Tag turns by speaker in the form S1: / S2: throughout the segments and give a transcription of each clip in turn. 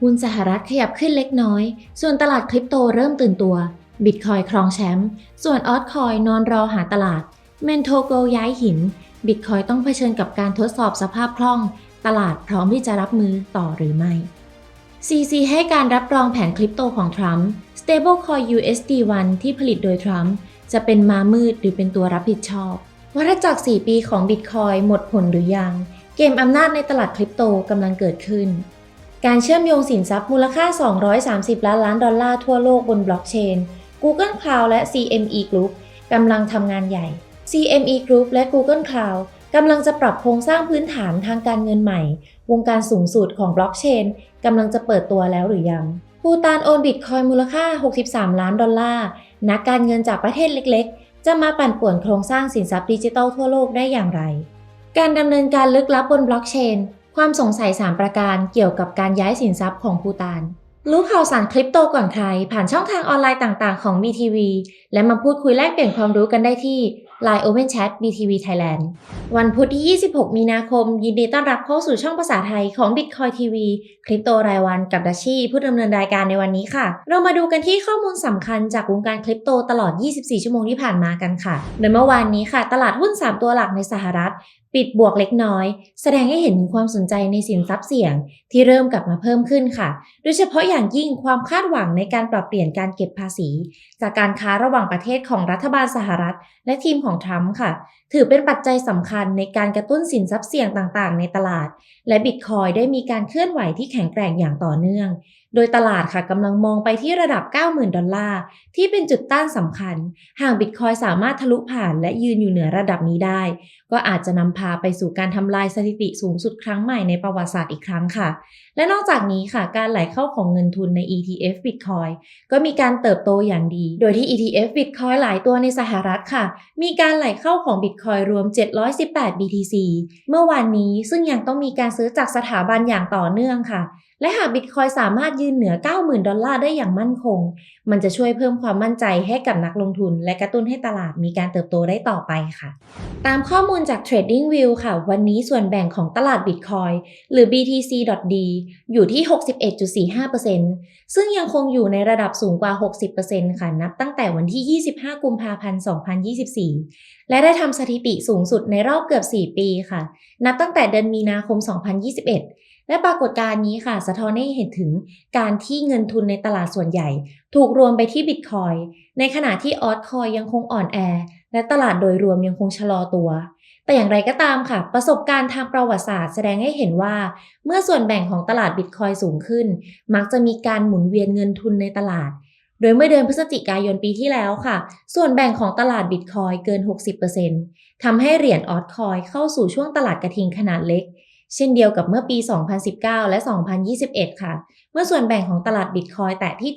S1: หุ้นสหรัฐขยับขึ้นเล็กน้อย ส่วนตลาดคริปโตเริ่มตื่นตัว บิตคอยครองแชมป์ ส่วนออทคอยนอนรอหาตลาด เมนโทโกย้ายหิน บิตคอยต้องเผชิญกับการทดสอบสภาพคล่อง ตลาดพร้อมที่จะรับมือต่อหรือไม่ CC ให้การรับรองแผนคริปโตของทรัมป์ Stablecoin USD1 ที่ผลิตโดยทรัมป์จะเป็นมามืดหรือเป็นตัวรับผิดชอบ วัฏจักร 4 ปีของบิตคอยหมดผลหรือยัง เกมอำนาจในตลาดคริปโตกำลังเกิดขึ้น การเชื่อมโยงสินทรัพย์มูลค่า 230 ล้านล้านดอลลาร์ทั่วโลกบนบล็อกเชน Google Cloud และ CME Group กำลังทำงานใหญ่ CME Group และ Google Cloud กำลังจะปรับโครงสร้างพื้นฐานทางการเงินใหม่ วงการสูงสุดของบล็อกเชนกำลังจะเปิดตัวแล้วหรือยังภูตานโอนบิตคอยมูลค่า 63 ล้านดอลลาร์ นักการเงินจากประเทศเล็กๆ จะมาปั่นป่วนโครงสร้างสินทรัพย์ดิจิทัลทั่วโลกได้อย่างไร การดำเนินการลึกลับบนบล็อกเชน ความสงสัย 3 ประการเกี่ยวกับการย้ายสินทรัพย์ของภูตาน รู้ข่าวสารคริปโตก่อนใคร ผ่านช่องทางออนไลน์ต่างๆ ของ BTV และมาพูดคุยแลกเปลี่ยนความรู้กันได้ที่ Line Open Chat BTV Thailand วันพุธที่ 26 มีนาคม ยินดีต้อนรับเข้าสู่ช่องภาษาไทยของ Bitcoin TV คริปโตรายวันกับดัชชี่ผู้ดำเนินรายการในวันนี้ค่ะ เรามาดูกันที่ข้อมูลสำคัญจากวงการคริปโตตลอด 24 ชั่วโมงที่ผ่านมากันค่ะโดยเมื่อวานนี้ค่ะ ตลาดหุ้น 3 ตัวหลักในสหรัฐ ปิดบวกเล็กน้อย แสดงให้เห็นถึงความสนใจในสินทรัพย์เสี่ยงที่เริ่มกลับมาเพิ่มขึ้นค่ะ โดยเฉพาะอย่างยิ่งความคาดหวังในการปรับเปลี่ยนการเก็บภาษี จากการค้าระหว่างประเทศของรัฐบาลสหรัฐ และทีมของทรัมป์ค่ะ ถือเป็นปัจจัยสำคัญในการกระตุ้นสินทรัพย์เสี่ยงต่างๆ ในตลาด และบิตคอยได้มีการเคลื่อนไหวที่แข็งแกร่งอย่างต่อเนื่อง โดยตลาดค่ะกำลังมองไปที่ระดับ 90,000 ดอลลาร์ ที่เป็นจุดต้านสำคัญ หากบิตคอยสามารถทะลุผ่านและยืนอยู่เหนือระดับนี้ได้ ก็อาจจะนำพาไปสู่การทำลายสถิติสูงสุดครั้งใหม่ในประวัติศาสตร์อีกครั้งค่ะ และนอกจากนี้ค่ะ การไหลเข้าของเงินทุนใน ETF Bitcoin ก็มีการเติบโตอย่างดี โดยที่ ETF Bitcoin หลายตัวในสหรัฐค่ะ มีการไหลเข้าของ Bitcoin รวม 718 BTC เมื่อวานนี้ซึ่งยังต้องมีการซื้อจากสถาบันอย่างต่อเนื่องค่ะ และหากบิตคอยสามารถยืนเหนือ 90,000 ดอลลาร์ได้อย่างมั่นคง มันจะช่วยเพิ่มความมั่นใจให้กับนักลงทุน และกระตุ้นให้ตลาดมีการเติบโตได้ต่อไปค่ะ ตามข้อมูลจาก TradingView ค่ะ วันนี้ส่วนแบ่งของตลาด Bitcoin หรือ BTC.D อยู่ที่ 61.45%ซึ่งยังคงอยู่ในระดับสูงกว่า 60%ค่ะ นับตั้งแต่วันที่ 25 กุมภาพันธ์ 2024 และได้ทำสถิติสูงสุดในรอบเกือบ 4 ปีค่ะ นับตั้งแต่เดือนมีนาคม 2021 และปรากฏการณ์นี้ค่ะ สะท้อนให้เห็นถึงการที่เงินทุนในตลาดส่วนใหญ่ ถูกรวมไปที่บิตคอยในขณะที่ออทคอยยังคงอ่อนแอ และตลาดโดยรวมยังคงชะลอตัว แต่อย่างไรก็ตามค่ะ ประสบการณ์ทางประวัติศาสตร์แสดงให้เห็นว่า เมื่อส่วนแบ่งของตลาดบิตคอยสูงขึ้น มักจะมีการหมุนเวียนเงินทุนในตลาดโดยเมื่อเดือนพฤศจิกายนปีที่แล้วค่ะ ส่วนแบ่งของตลาดบิตคอยเกิน 60%ทำให้เหรียญออทคอยเข้าสู่ช่วงตลาดกระทิงขนาดเล็ก เช่นเดียวกับเมื่อปี 2019 และ 2021 ค่ะ เมื่อส่วนแบ่งของตลาดบิตคอยแตะที่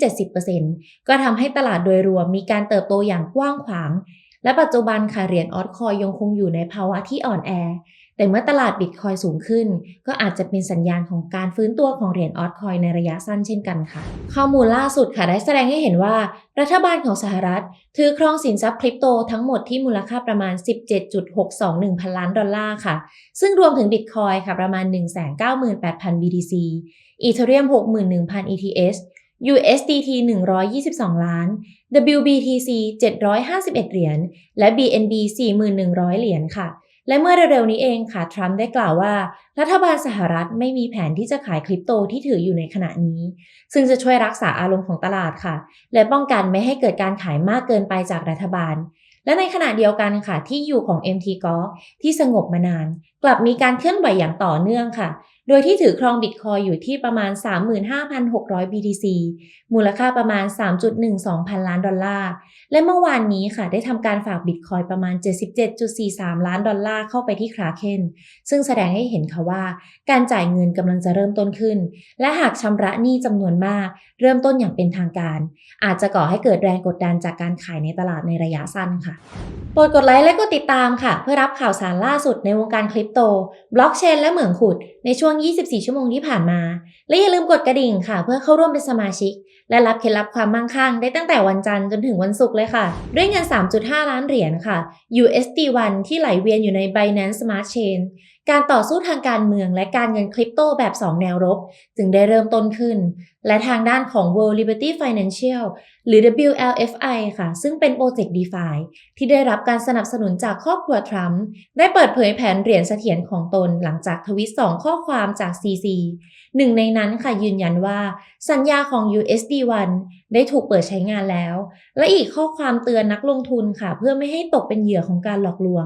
S1: 70%ก็ทำให้ตลาดโดยรวมมีการเติบโตอย่างกว้างขวาง และปัจจุบันค่ะเหรียญออทคอยยังคงอยู่ในภาวะที่อ่อนแอ แต่เมื่อตลาดบิตคอยสูงขึ้น ก็อาจจะเป็นสัญญาณของการฟื้นตัวของเหรียญออทคอยในระยะสั้นเช่นกันค่ะ ข้อมูลล่าสุดค่ะได้แสดงให้เห็นว่า รัฐบาลของสหรัฐ ถือครองสินทรัพย์คริปโตทั้งหมดที่มูลค่าประมาณ 17.621 พันล้านดอลลาร์ค่ะ ซึ่งรวมถึงบิตคอยค่ะประมาณ 198,000 BTC อีเธเรียม61,000 ETH USDT 122 ล้าน WBTC 751 เหรียญ และ BNB 4,100 เหรียญค่ะ และเมื่อเร็วๆนี้เองค่ะทรัมป์ได้กล่าวว่า รัฐบาลสหรัฐไม่มีแผนที่จะขายคริปโตที่ถืออยู่ในขณะนี้ ซึ่งจะช่วยรักษาอารมณ์ของตลาดค่ะ และป้องกันไม่ให้เกิดการขายมากเกินไปจากรัฐบาล และในขณะเดียวกันค่ะที่อยู่ของ MT g o ที่สงบมานาน กลับมีการเคลื่อนไหวอย่างต่อเนื่องค่ะ โดยที่ถือครองบิตคอยอยู่ที่ประมาณ 35,600 BTC มูลค่าประมาณ 3.12 พันล้านดอลลาร์ และเมื่อวานนี้ค่ะได้ทำการฝากบิตคอยประมาณ 77.43 ล้านดอลลาร์เข้าไปที่คราเคนซึ่งแสดงให้เห็นค่ะว่า การจ่ายเงินกำลังจะเริ่มต้นขึ้น และหากชำระหนี้จำนวนมาก เริ่มต้นอย่างเป็นทางการ อาจจะก่อให้เกิดแรงกดดันจากการขายในตลาดในระยะสั้นค่ะโปรดกดไลค์และกดติดตามค่ะ เพื่อรับข่าวสารล่าสุดในวงการคริปโต บล็อกเชน และเหมืองขุดในช่วง24 ชั่วโมงที่ผ่านมา และอย่าลืมกดกระดิ่งค่ะ เพื่อเข้าร่วมเป็นสมาชิก และรับเคล็ดลับความมั่งคั่งได้ตั้งแต่วันจันทร์จนถึงวันศุกร์เลยค่ะ ด้วยเงิน 3.5 ล้านเหรียญค่ะ USD1 ที่ไหลเวียนอยู่ใน Binance Smart Chain การต่อสู้ทางการเมืองและการเงินคริปโตแบบ 2 แนวรบ จึงได้เริ่มต้นขึ้นและทางด้านของ World Liberty Financial หรือ WLFI ค่ะ ซึ่งเป็นโปรเจกต์ DeFi ที่ได้รับการสนับสนุนจากครอบครัวทรัมป์ได้เปิดเผยแผนเหรียญเสถียรของตนหลังจากทวิตสองข้อความจาก CC หนึ่งในนั้นค่ะยืนยันว่า สัญญาของ USD1 ได้ถูกเปิดใช้งานแล้ว และอีกข้อความเตือนนักลงทุนค่ะ เพื่อไม่ให้ตกเป็นเหยื่อของการหลอกลวง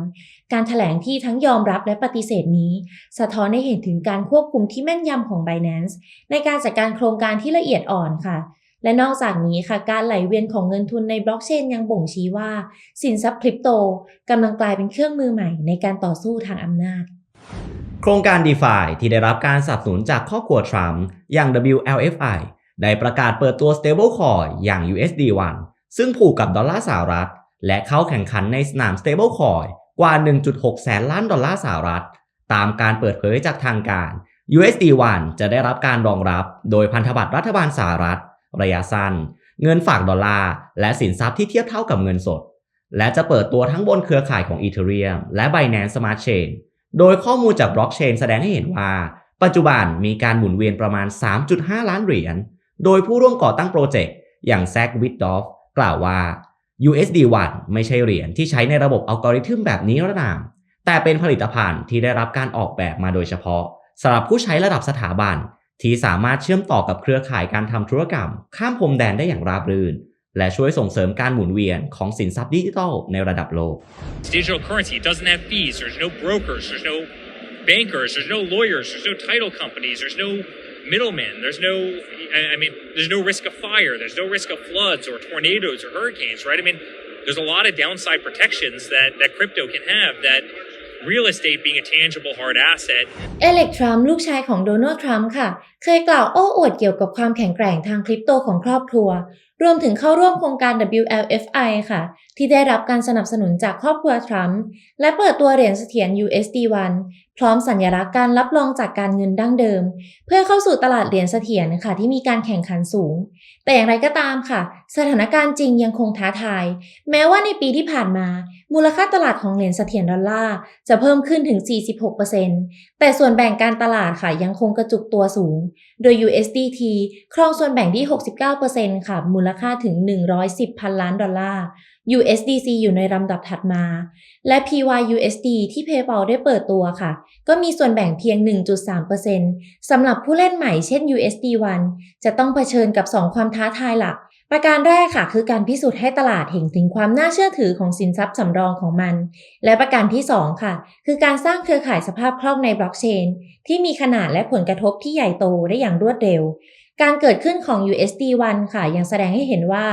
S1: การถแถลงที่ทั้งยอมรับและปฏิเสธนี้ สะท้อนให้เห็นถึงการควบคุมที่แม่นยำของ Binance ในการจัดการโครงการที่ละเอียดอ่อนค่ะ และนอกจากนี้ค่ะ การไหลเวียนของเงินทุนในบล็อกเชนยังบ่งชี้ว่า สินทรัพย์คริปโตกำลังกลายเป็นเครื่องมือใหม่ในการต่อสู้ทางอำนาจ
S2: โครงการ DeFi ที่ได้รับการสนับสนุนจากครอบครัวทรัมป์อย่าง WLFI ได้ประกาศเปิดตัว stablecoin อย่าง USD1 ซึ่งผูกกับดอลลาร์สหรัฐ และเข้าแข่งขันในสนาม stablecoin กว่า 1.6 แสนล้านดอลลาร์สหรัฐ ตามการเปิดเผยจากทางการ USD1 จะได้รับการรองรับโดยพันธบัตรรัฐบาลสหรัฐ ระยะสั้น เงินฝากดอลลาร์ และสินทรัพย์ที่เทียบเท่ากับเงินสด และจะเปิดตัวทั้งบนเครือข่ายของ Ethereum และ Binance Smart Chain โดยข้อมูลจากบล็อกเชนแสดงให้เห็นว่า ปัจจุบันมีการหมุนเวียนประมาณ 3.5 ล้านเหรียญ โดยผู้ร่วมก่อตั้งโปรเจกต์อย่างแซกวิดดอฟกล่าวว่า USD1 ไม่ใช่เหรียญที่ใช้ในระบบอัลกอริทึมแบบนี้ระนาม แต่เป็นผลิตภัณฑ์ที่ได้รับการออกแบบมาโดยเฉพาะ สำหรับผู้ใช้ระดับสถาบัน ที่สามารถเชื่อมต่อกับเครือข่ายการทำธุรกรรม ข้ามพรมแดนได้อย่างราบรื่น และช่วยส่งเสริมการหมุนเวียนของสินทรัพย์ดิจิทัลในระดับโลก
S3: digital currency. Doesn't have fees. There's no brokers. There's no bankers. There's no lawyers. There's no title companies. There's no middlemen. There's no, I mean, there's no risk of fire. There's no risk of floods or tornadoes or hurricanes, right? I mean, there's a lot of downside protections that, that crypto can have that real estate being a tangible hard asset
S1: เอเล็กทรัมป์ลูกชายของโดนัลด์ทรัมป์ค่ะ เคยกล่าวโอ้อวดเกี่ยวกับความแข็งแกร่งทางคริปโตของครอบครัวรวมถึงเข้าร่วมโครงการ WLFI ค่ะ ที่ได้รับการสนับสนุนจากครอบครัวทรัมป์และเปิดตัวเหรียญเสถียร USD1 พร้อมสัญลักษณ์การรับรองจากการเงินดั้งเดิม เพื่อเข้าสู่ตลาดเหรียญเสถียรค่ะ ที่มีการแข่งขันสูง แต่อย่างไรก็ตามค่ะ สถานการณ์จริงยังคงท้าทาย แม้ว่าในปีที่ผ่านมา มูลค่าตลาดของเหรียญเสถียรดอลลาร์จะเพิ่มขึ้นถึง 46%แแต่ส่วนแบ่งการตลาดค่ะยังคงกระจุกตัวสูง โดย USDT ครองส่วนแบ่งที่ 69%ค่ะ มูลค่าถึง 110 พันล้านดอลลาร์ USDC อยู่ในลำดับถัดมา และ PYUSD ที่ PayPal ได้เปิดตัวค่ะ ก็มีส่วนแบ่งเพียง 1.3%สำหรับผู้เล่นใหม่เช่น USD1 จะต้องเผชิญกับ 2 ความท้าทายหลัก ประการแรกค่ะคือการพิสูจน์ให้ตลาดเห็นถึงความน่าเชื่อถือของสินทรัพย์สำรองของมัน และประการที่ 2 ค่ะ คือการสร้างเครือข่ายสภาพคล่องในบล็อกเชน ที่มีขนาดและผลกระทบที่ใหญ่โตได้อย่างรวดเร็ว การเกิดขึ้นของ USD1 ค่ะ ยังแสดงให้เห็นว่า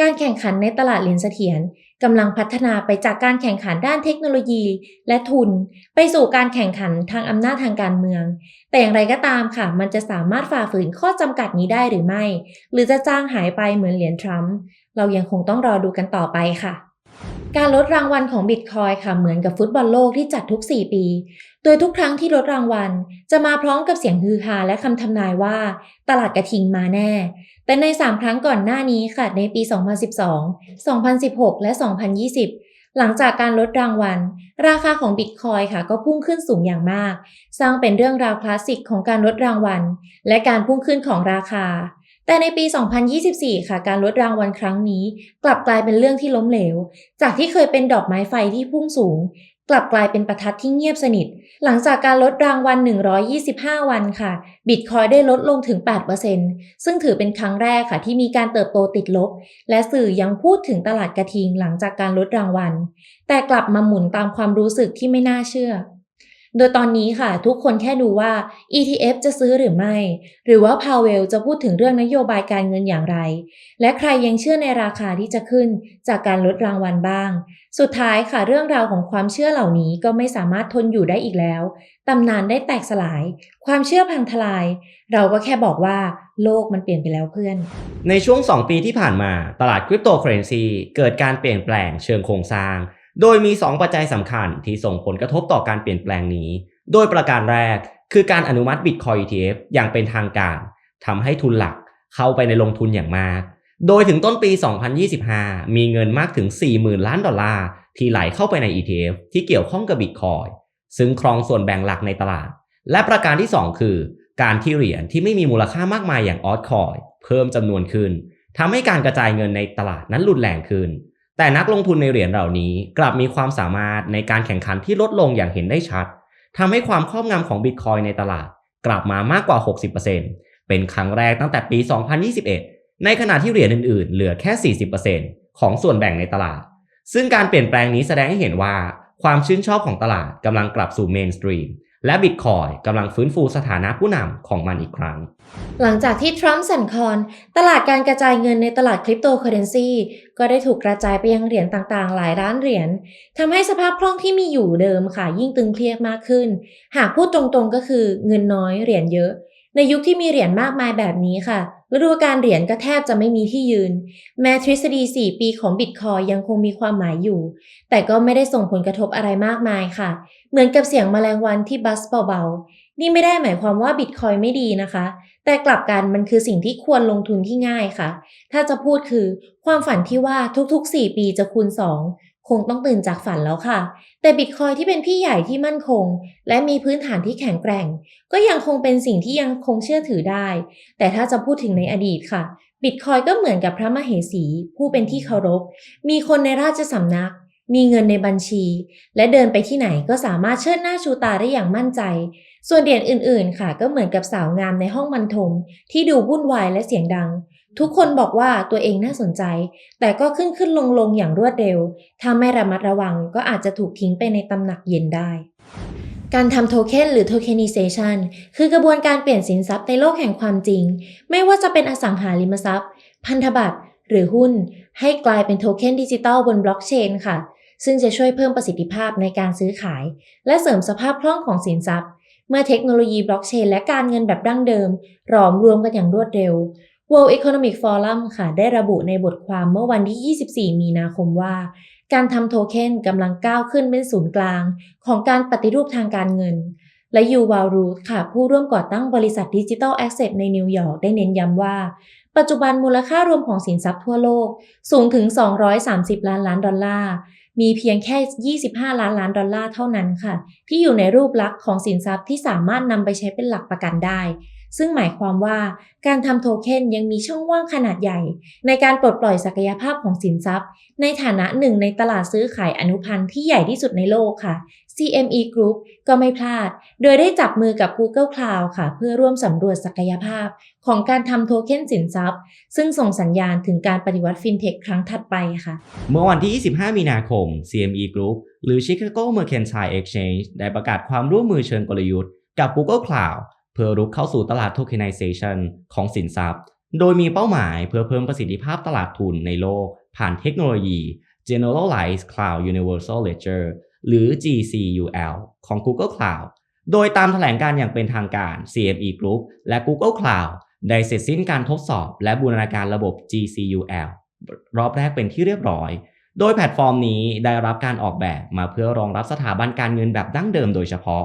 S1: การแข่งขันในตลาดเหรียญเสถียร กำลังพัฒนาไปจากการแข่งขันด้านเทคโนโลยีและทุน ไปสู่การแข่งขันทางอำนาจทางการเมือง แต่อย่างไรก็ตามค่ะ มันจะสามารถฝ่าฝืนข้อจำกัดนี้ได้หรือไม่ หรือจะจ้างหายไปเหมือนเหรียญทรัมป์เรายังคงต้องรอดูกันต่อไปค่ะ การลดรางวัลของบิตคอยค่ะเหมือนกับฟุตบอลโลกที่จัดทุก 4 ปี โดยทุกครั้งที่ลดรางวัล จะมาพร้อมกับเสียงฮือฮาและคำทำนายว่า ตลาดกระทิงมาแน่ แต่ใน 3 ครั้งก่อนหน้านี้ค่ะในปี 2012 2016 และ 2020 หลังจากการลดรางวัล ราคาของบิตคอยค่ะก็พุ่งขึ้นสูงอย่างมาก สร้างเป็นเรื่องราวคลาสสิกของการลดรางวัล และการพุ่งขึ้นของราคา แต่ในปี 2024 ค่ะ การลดรางวัลครั้งนี้ กลับกลายเป็นเรื่องที่ล้มเหลว จากที่เคยเป็นดอกไม้ไฟที่พุ่งสูง กลับกลายเป็นประทัดที่เงียบสนิท หลังจากการลดรางวัล 125 วันค่ะ บิตคอยได้ลดลงถึง 8%ซึ่งถือเป็นครั้งแรกค่ะ ที่มีการเติบโตติดลบ และสื่อยังพูดถึงตลาดกระทิงหลังจากการลดรางวัล แต่กลับมาหมุนตามความรู้สึกที่ไม่น่าเชื่อ โดยตอนนี้ค่ะ ทุกคนแค่ดูว่า ETF จะซื้อหรือไม่ หรือว่าพาวเวลจะพูดถึงเรื่องนโยบายการเงินอย่างไร และใครยังเชื่อในราคาที่จะขึ้นจากการลดรางวัลบ้าง สุดท้ายค่ะเรื่องราวของความเชื่อเหล่านี้ก็ไม่สามารถทนอยู่ได้อีกแล้วตำนานได้แตกสลาย ความเชื่อพังทลาย เราก็แค่บอกว่าโลกมันเปลี่ยนไปแล้วเพื่อน
S2: ในช่วง 2 ปีที่ผ่านมาตลาดคริปโตเคอเรนซีเกิดการเปลี่ยนแปลงเชิงโครงสร้าง โดยมี 2 ปัจจัยสำคัญที่ส่งผลกระทบต่อการเปลี่ยนแปลงนี้ โดยประการแรกคือการอนุมัติ Bitcoin ETF อย่างเป็นทางการทำให้ทุนหลักเข้าไปในลงทุนอย่างมาก โดยถึงต้นปี 2025 มีเงินมากถึง 40,000 ล้านดอลลาร์ที่ไหลเข้าไปใน ETF ที่เกี่ยวข้องกับ Bitcoin ซึ่งครองส่วนแบ่งหลักในตลาด และประการที่ 2 คือ การที่เหรียญที่ไม่มีมูลค่ามากมายอย่างออ c คอยเพิ่มจำนวนขึ้นทำให้การกระจายเงินในตลาดนั้นรุนแรงขึ้น แต่นักลงทุนในเหรียญเหล่านี้กลับมีความสามารถในการแข่งขันที่ลดลงอย่างเห็นได้ชัดทำให้ความครอบงำของบิตคอยในตลาด กลับมามากกว่า 60%เป็นครั้งแรกตั้งแต่ปี 2021 ในขณะที่เหรียญอื่นๆ เหลือแค่ 40%ของส่วนแบ่งในตลาด ซึ่งการเปลี่ยนแปลงนี้แสดงให้เห็นว่า ความชื่นชอบของตลาดกำลังกลับสู่เมนสตรีม และบิตคอยกำลังฟื้นฟูสถานะผู้นำของมันอีกครั้ง
S1: หลังจากที่ทรัมป์สั่นคลอนตลาดการกระจายเงินในตลาดคริปโตเคอเรนซีก็ได้ถูกกระจายไปยังเหรียญต่างๆ หลายล้านเหรียญทำให้สภาพคล่องที่มีอยู่เดิมค่ะ ยิ่งตึงเครียดมากขึ้น หากพูดตรงๆก็คือเงินน้อยเหรียญเยอะ ในยุคที่มีเหรียญมากมายแบบนี้ค่ะ ฤดูกาลเหรียญก็แทบจะไม่มีที่ยืน แม้ทฤษฎี 4 ปีของบิตคอยยังคงมีความหมายอยู่ แต่ก็ไม่ได้ส่งผลกระทบอะไรมากมายค่ะ เหมือนกับเสียงแมลงวันที่บัสเบาๆ นี่ไม่ได้หมายความว่าบิตคอยไม่ดีนะคะ แต่กลับกันมันคือสิ่งที่ควรลงทุนที่ง่ายค่ะ ถ้าจะพูดคือ ความฝันที่ว่าทุกๆ 4 ปีจะคูณ 2 คงต้องตื่นจากฝันแล้วค่ะ แต่บิตคอยที่เป็นพี่ใหญ่ที่มั่นคง และมีพื้นฐานที่แข็งแกร่ง ก็ยังคงเป็นสิ่งที่ยังคงเชื่อถือได้ แต่ถ้าจะพูดถึงในอดีตค่ะ บิตคอยก็เหมือนกับพระมเหสี ผู้เป็นที่เคารพ มีคนในราชสำนัก มีเงินในบัญชี และเดินไปที่ไหนก็สามารถเชิดหน้าชูตาได้อย่างมั่นใจ ส่วนเหรียญอื่นๆค่ะ ก็เหมือนกับสาวงามในห้องมันทมที่ดูวุ่นวายและเสียงดัง ทุกคนบอกว่าตัวเองน่าสนใจ แต่ก็ขึ้นขึ้นลงลงอย่างรวดเร็ว ถ้าไม่ระมัดระวังก็อาจจะถูกทิ้งไปในตำหนักเย็นได้ การทำโทเค็นหรือ tokenization คือกระบวนการเปลี่ยนสินทรัพย์ในโลกแห่งความจริง ไม่ว่าจะเป็นอสังหาริมทรัพย์ พันธบัตร หรือหุ้น ให้กลายเป็นโทเค็นดิจิตอลบนบล็อกเชนค่ะ ซึ่งจะช่วยเพิ่มประสิทธิภาพในการซื้อขาย และเสริมสภาพคล่องของสินทรัพย์ เมื่อเทคโนโลยีบล็อกเชนและการเงินแบบดั้งเดิมหลอมรวมกันอย่างรวดเร็ว World Economic Forum ค่ะ ได้ระบุในบทความเมื่อวันที่ 24 มีนาคมว่า การทำโทเค็นกำลังก้าวขึ้นเป็นศูนย์กลาง ของการปฏิรูปทางการเงิน และยูวารูทค่ะ ผู้ร่วมก่อตั้งบริษัทดิจิทัลแอสเซทในนิวยอร์กได้เน้นย้ำว่า ปัจจุบันมูลค่ารวมของสินทรัพย์ทั่วโลก สูงถึง 230 ล้านล้านดอลลาร์มีเพียงแค่ 25 ล้านล้านดอลลาร์เท่านั้นค่ะ ที่อยู่ในรูปลักษณ์ของสินทรัพย์ที่สามารถนำไปใช้เป็นหลักประกันได้ ซึ่งหมายความว่าการทำโทเค็นยังมีช่องว่างขนาดใหญ่ ในการปลดปล่อยศักยภาพของสินทรัพย์ ในฐานะหนึ่งในตลาดซื้อขายอนุพันธ์ที่ใหญ่ที่สุดในโลกค่ะ CME Group ก็ไม่พลาด โดยได้จับมือกับ Google Cloud ค่ะ เพื่อร่วมสำรวจศักยภาพ ของการทำโทเค็นสินทรัพย์ ซึ่งส่งสัญญาณถึงการปฏิวัติฟินเทคครั้งถัดไปค่ะ
S2: เมื่อวันที่ 25 มีนาคม CME Group หรือ Chicago Mercantile Exchange ได้ประกาศความร่วมมือเชิงกลยุทธ์กับ Google Cloud เพื่อรุกเข้าสู่ตลาด tokenization ของสินทรัพย์ โดยมีเป้าหมายเพื่อเพิ่มประสิทธิภาพตลาดทุนในโลก ผ่านเทคโนโลยี Generalized Cloud Universal Ledger หรือ GCUL ของ Google Cloud โดยตามแถลงการอย่างเป็นทางการ CME Group และ Google Cloud ได้เสร็จสิ้นการทดสอบและบูรณาการระบบ GCUL รอบแรกเป็นที่เรียบร้อย โดยแพลตฟอร์มนี้ได้รับการออกแบบมาเพื่อรองรับสถาบันการเงินแบบดั้งเดิมโดยเฉพาะ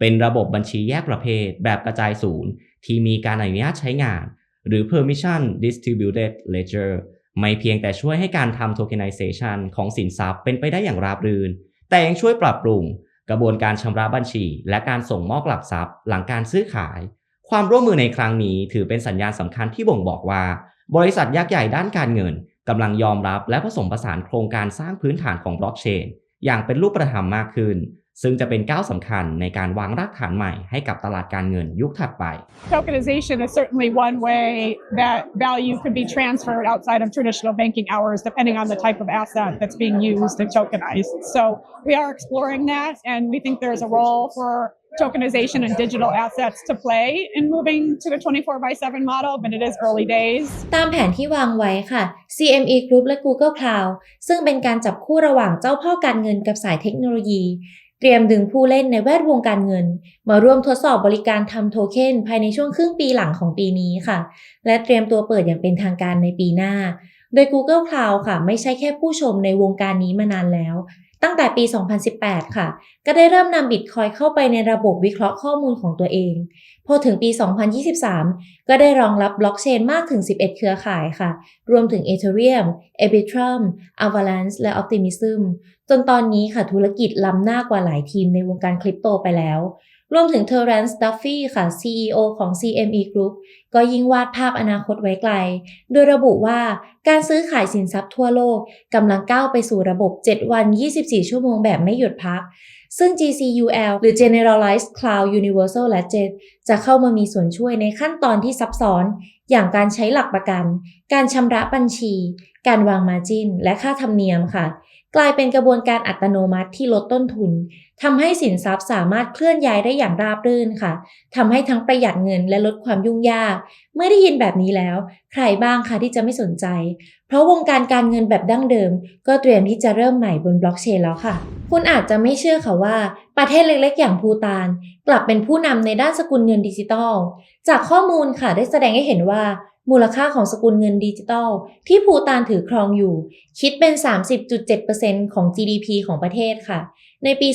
S2: เป็นระบบบัญชีแยกประเภท แบบกระจายศูนย์ ที่มีการอนุญาตใช้งาน หรือ permission distributed ledger ไม่เพียงแต่ช่วยให้การทำ tokenization ของสินทรัพย์เป็นไปได้อย่างราบรื่น แต่ยังช่วยปรับปรุง กระบวนการชำระบัญชี และการส่งมอบหลักทรัพย์ หลังการซื้อขาย ความร่วมมือในครั้งนี้ถือเป็นสัญญาณสำคัญที่บ่งบอกว่า บริษัทยักษ์ใหญ่ด้านการเงินกำลังยอมรับและผสมผสานโครงการสร้างพื้นฐานของบล็อกเชนอย่างเป็นรูปธรรมมากขึ้น ซึ่งจะเป็นก้าวสำคัญในการวางรากฐานใหม่ให้กับตลาดการเงินยุคถัดไป
S4: Tokenization is certainly one way that value could be transferred outside of traditional banking hours, depending on the type of asset that's being used and tokenized. So we are exploring that, and we think there's a role for tokenization and digital assets to play in moving to a 24 by 7 model, but it is early days.
S1: ตามแผนที่วางไว้ค่ะ CME Group และ Google Cloud ซึ่งเป็นการจับคู่ระหว่างเจ้าพ่อการเงินกับสายเทคโนโลยี เตรียมดึงผู้เล่นในแวดวงการเงิน มาร่วมทดสอบบริการทำโทเค็นภายในช่วงครึ่งปีหลังของปีนี้ค่ะ และเตรียมตัวเปิดอย่างเป็นทางการในปีหน้า โดย Google Cloud ค่ะ ไม่ใช่แค่ผู้ชมในวงการนี้มานานแล้ว ตั้งแต่ปี 2018 ค่ะ ก็ได้เริ่มนำบิตคอยเข้าไปในระบบวิเคราะห์ข้อมูลของตัวเอง พอถึงปี 2023 ก็ได้รองรับบล็อกเชนมากถึง 11 เครือข่ายค่ะ รวมถึง Ethereum, Arbitrum, Avalanche และ Optimism จนตอนนี้ค่ะธุรกิจล้ำหน้ากว่าหลายทีมในวงการคริปโตไปแล้ว รวมถึง Terence Duffy ค่ะ CEO ของ CME Group ก็ยิ่งวาดภาพอนาคตไว้ไกล โดยระบุว่าการซื้อขายสินทรัพย์ทั่วโลกกำลังก้าวไปสู่ระบบ 7 วัน 24 ชั่วโมงแบบไม่หยุดพัก ซึ่ง GCUL หรือ Generalized Cloud Universal Ledger จะเข้ามามีส่วนช่วยในขั้นตอนที่ซับซ้อน อย่างการใช้หลักประกัน การชำระบัญชี การวางมาจินและค่าธรรมเนียมค่ะ กลายเป็นกระบวนการอัตโนมัติที่ลดต้นทุนทำให้สินทรัพย์สามารถเคลื่อนย้ายได้อย่างราบรื่นค่ะทำให้ทั้งประหยัดเงินและลดความยุ่งยาก เมื่อได้ยินแบบนี้แล้ว ใครบ้างคะที่จะไม่สนใจ เพราะวงการการเงินแบบดั้งเดิม ก็เตรียมที่จะเริ่มใหม่บนบล็อกเชนแล้วค่ะ คุณอาจจะไม่เชื่อค่ะว่า ประเทศเล็กๆ อย่างภูตาน กลับเป็นผู้นำในด้านสกุลเงินดิจิทัลจากข้อมูลค่ะได้แสดงให้เห็นว่า มูลค่าของสกุลเงินดิจิทัล ที่ภูตานถือครองอยู่ คิดเป็น 30.7%ของ GDP ของประเทศค่ะ ในปี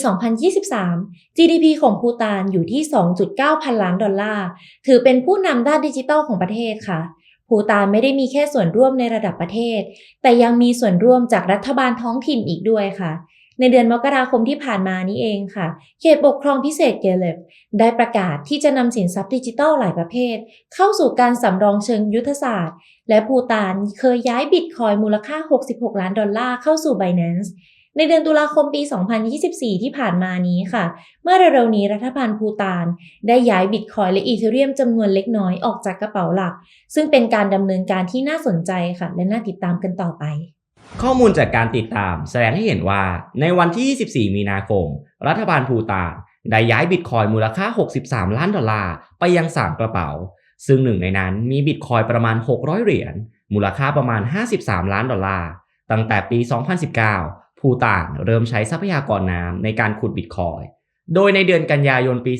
S1: 2023 GDP ของภูตานอยู่ที่ 2.9 พันล้านดอลลาร์ ถือเป็นผู้นำด้านดิจิทัลของประเทศค่ะภูตานไม่ได้มีแค่ส่วนร่วมในระดับประเทศ แต่ยังมีส่วนร่วมจากรัฐบาลท้องถิ่นอีกด้วยค่ะ ในเดือนมกราคมที่ผ่านมานี้เองค่ะ เขตปกครองพิเศษเกเลบได้ประกาศที่จะนำสินทรัพย์ดิจิทัลหลายประเภท เข้าสู่การสำรองเชิงยุทธศาสตร์ และภูตานเคยย้ายบิตคอยน์มูลค่า 66 ล้านดอลลาร์เข้าสู่ Binance ในเดือนตุลาคมปี 2024 ที่ผ่านมานี้ค่ะ เมื่อเร็วๆนี้รัฐบาลภูตาน ได้ย้ายบิตคอยน์และอีเทเรียมจำนวนเล็กน้อยออกจากกระเป๋าหลัก ซึ่งเป็นการดำเนินการที่น่าสนใจค่ะ และน่าติดตามกันต่อไป
S2: ข้อมูลจากการติดตามแสดงให้เห็นว่าในวันที่ 24 มีนาคม รัฐบาลภูตานได้ย้ายบิตคอยมูลค่า 63 ล้านดอลลาร์ไปยัง 3 กระเป๋า ซึ่งหนึ่งในนั้นมีบิตคอยประมาณ 600 เหรียญ มูลค่าประมาณ 53 ล้านดอลลาร์ ตั้งแต่ปี 2019 ภูตานเริ่มใช้ทรัพยากรน้ำในการขุดบิตคอย โดยในเดือนกันยายนปี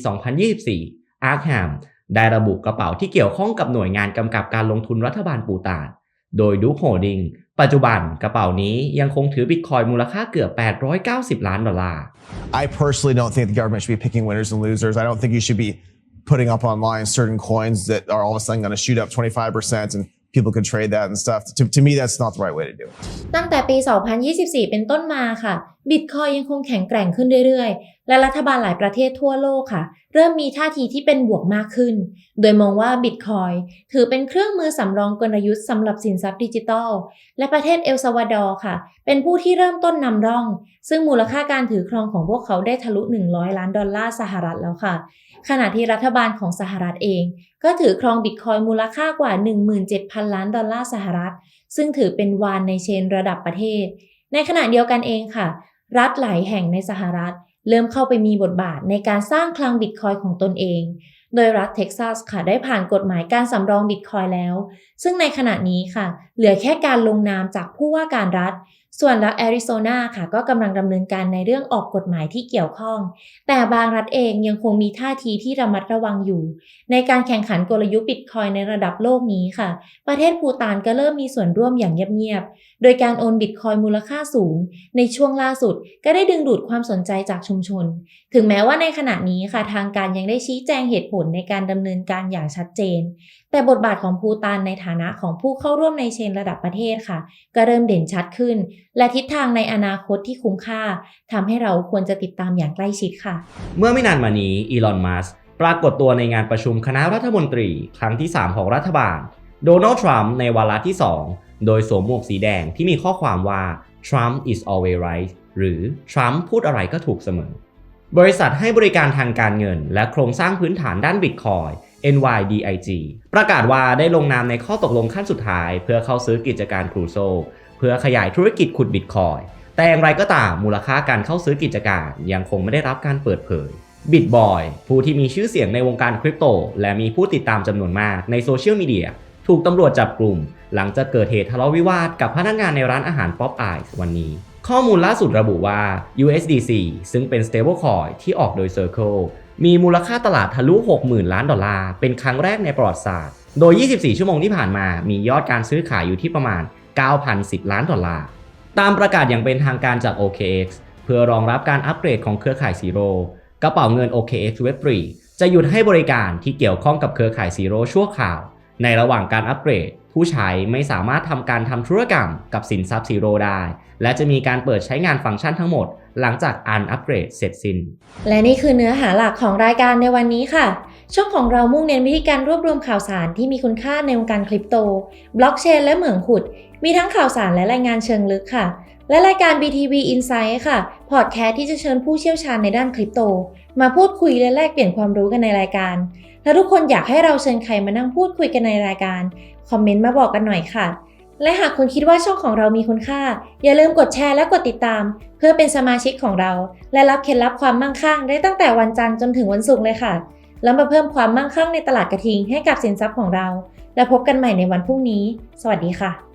S2: 2024 Arkham ได้ระบุกระเป๋าที่เกี่ยวข้องกับหน่วยงานกำกับการลงทุนรัฐบาลภูตาน โดยดูโฮดิง ปัจจุบันกระเป๋านี้ยังคงถือบิตคอยน์มูลค่าเกือบ 890 ล้านดอลลาร์
S5: I personally don't think the government should be picking winners and losers. I don't think you should be putting up online certain coins that are all of a sudden going to shoot up 25% and people can trade that and stuff. To, to me, that's not the right way to do it.
S1: ตั้งแต่ปี 2024 เป็นต้นมาค่ะ บิตคอยยังคงแข็งแกร่งขึ้นเรื่อยๆ และรัฐบาลหลายประเทศทั่วโลกค่ะ เริ่มมีท่าทีที่เป็นบวกมากขึ้น โดยมองว่าบิตคอยถือเป็นเครื่องมือสำรองกลยุทธ์สำหรับสินทรัพย์ดิจิทัล และประเทศเอลซาวาดอร์ค่ะ เป็นผู้ที่เริ่มต้นนำร่อง ซึ่งมูลค่าการถือครองของพวกเขาได้ทะลุ 100 ล้านดอลลาร์สหรัฐแล้วค่ะ ขณะที่รัฐบาลของสหรัฐเอง ก็ถือครองบิตคอยมูลค่ากว่า 17,000 ล้านดอลลาร์สหรัฐ ซึ่งถือเป็นวานในเชนระดับประเทศ ในขณะเดียวกันเองค่ะ รัฐหลายแห่งในสหรัฐ เริ่มเข้าไปมีบทบาทในการสร้างคลังบิตคอยของตนเอง โดยรัฐเท็กซัสค่ะได้ผ่านกฎหมายการสำรองบิตคอยแล้ว ซึ่งในขณะนี้ค่ะ เหลือแค่การลงนามจากผู้ว่าการรัฐ ส่วนรัฐแอริโซนาค่ะก็กำลังดำเนินการในเรื่องออกกฎหมายที่เกี่ยวข้อง แต่บางรัฐเองยังคงมีท่าทีที่ระมัดระวังอยู่ ในการแข่งขันกลยุทธ์บิตคอยในระดับโลกนี้ค่ะ ประเทศภูตานก็เริ่มมีส่วนร่วมอย่างเงียบๆ โดยการโอนบิตคอยมูลค่าสูง ในช่วงล่าสุดก็ได้ดึงดูดความสนใจจากชุมชน ถึงแม้ว่าในขณะนี้ค่ะทางการยังได้ชี้แจงเหตุผลในการดำเนินการอย่างชัดเจน แต่บทบาทของภูตานในฐานะของผู้เข้าร่วมในเชนระดับประเทศค่ะ ก็เริ่มเด่นชัดขึ้น และทิศทางในอนาคตที่คุ้มค่าทำให้เราควรจะติดตามอย่างใกล้ชิดค่ะ
S2: เมื่อไม่นานมานี้อีลอนมัสปรากฏตัวในงานประชุมคณะรัฐมนตรี ครั้งที่ 3 ของรัฐบาล โดนัลด์ทรัมป์ในวาระที่ 2 โดยสวมหมวกสีแดงที่มีข้อความว่า Trump is always right หรือ Trump พูดอะไรก็ถูกเสมอ บริษัทให้บริการทางการเงิน และโครงสร้างพื้นฐานด้านบิตคอย NYDIG ประกาศว่าได้ลงนามในข้อตกลงขั้นสุดท้าย เพื่อเข้าซื้อกิจการครูโซเพื่อขยายธุรกิจขุดบิตคอยแต่อย่างไรก็ตามมูลค่าการเข้าซื้อกิจการยังคงไม่ได้รับการเปิดเผยบิตบอยผู้ที่มีชื่อเสียงในวงการคริปโต และมีผู้ติดตามจำนวนมากในโซเชียลมีเดียถูกตำรวจจับกลุ่ม หลังจากเกิดเหตุทะเลาะวิวาทกับพนักงานในร้านอาหาร Pop Eyes วันนี้ ข้อมูลล่าสุดระบุว่า USDC ซึ่งเป็น stablecoin ที่ออกโดย Circle มีมูลค่าตลาดทะลุ 60,000 ล้านดอลลาร์ เป็นครั้งแรกในประวัติศาสตร์ โดย 24 ชั่วโมงที่ผ่านมา มียอดการซื้อขายอยู่ที่ประมาณ 9,010 ล้านดอลลาร์ ตามประกาศอย่างเป็นทางการจาก OKX เพื่อรองรับการอัปเกรดของเครือข่าย Zero กระเป๋าเงิน OKX Web3 จะหยุดให้บริการที่เกี่ยวข้องกับเครือข่ายซีโร่ชั่วคราว ในระหว่างการอัปเกรด ผู้ใช้ไม่สามารถทำการทำธุรกรรมกับสินทรัพย์ซีโร่ได้ และจะมีการเปิดใช้งานฟังก์ชันทั้งหมด หลังจากอันอัปเกรดเสร็จสิ้น
S1: และนี่คือเนื้อหาหลักของรายการในวันนี้ค่ะ ช่องของเรามุ่งเน้นวิธีการรวบรวมข่าวสารที่มีคุณค่าในวงการคริปโต บล็อกเชน และเหมืองขุด มีทั้งข่าวสารและรายงานเชิงลึกค่ะ และรายการ BTV Insight ค่ะ พอดแคสต์ที่จะเชิญผู้เชี่ยวชาญในด้านคริปโต มาพูดคุยและแลกเปลี่ยนความรู้กันในรายการ ถ้าทุกคนอยากให้เราเชิญใครมานั่งพูดคุยกันในรายการ คอมเมนต์มาบอกกันหน่อยค่ะ และหากคุณคิดว่าช่องของเรามีคุณค่า อย่าลืมกดแชร์และกดติดตาม เพื่อเป็นสมาชิกของเรา และรับเคล็ดลับความมั่งคั่งได้ตั้งแต่วันจันทร์จนถึงวันศุกร์เลยค่ะ แล้วมาเพิ่มความมั่งคั่งในตลาดกระทิงให้กับสินทรัพย์ของเรา และพบกันใหม่ในวันพรุ่งนี้ สวัสดีค่ะ